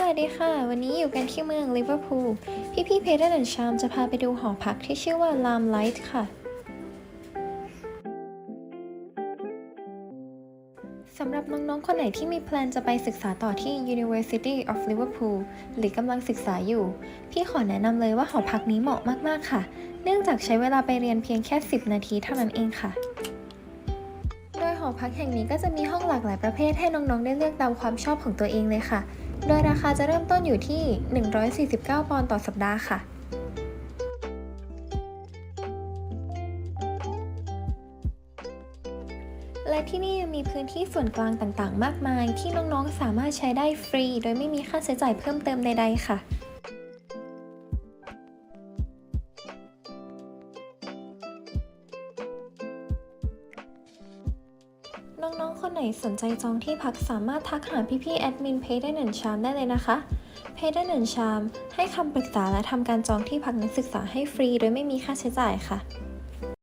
สวัสดีค่ะ วันนี้อยู่กันที่เมืองลิเวอร์พูล พี่ๆเพเดอร์ชามจะพาไปดูหอพักที่ชื่อว่าลามไลท์ค่ะ สำหรับน้องๆ คนไหนที่มีแพลนจะไปศึกษาต่อที่ University of Liverpool หรือกำลังศึกษาอยู่ พี่ขอแนะนำเลยว่าหอพักนี้เหมาะมากๆค่ะ เนื่องจากใช้เวลาไปเรียนเพียงแค่ 10 นาทีเท่านั้นเองค่ะโดยหอพักแห่งนี้ก็จะมีห้องหลากหลายประเภทให้น้องๆ ได้เลือกตามความชอบของตัวเองเลยค่ะ โดยราคาจะเริ่มต้นอยู่ที่ 149 ปอนด์ต่อสัปดาห์ค่ะและที่นี่ยังมีพื้นที่ส่วนกลางต่างๆ มากมาย ที่น้องๆ สามารถใช้ได้ฟรี โดยไม่มีค่าใช้จ่ายเพิ่มเติมใดๆ ค่ะ น้องๆ คนไหนสนใจจองที่พักสามารถทักหาพี่ๆ แอดมินเพจได้หนึ่งชามได้เลยนะคะ เพจได้หนึ่งชาม ให้คำปรึกษาและทำการจองที่พักนักศึกษาให้ฟรี โดยไม่มีค่าใช้จ่ายค่ะ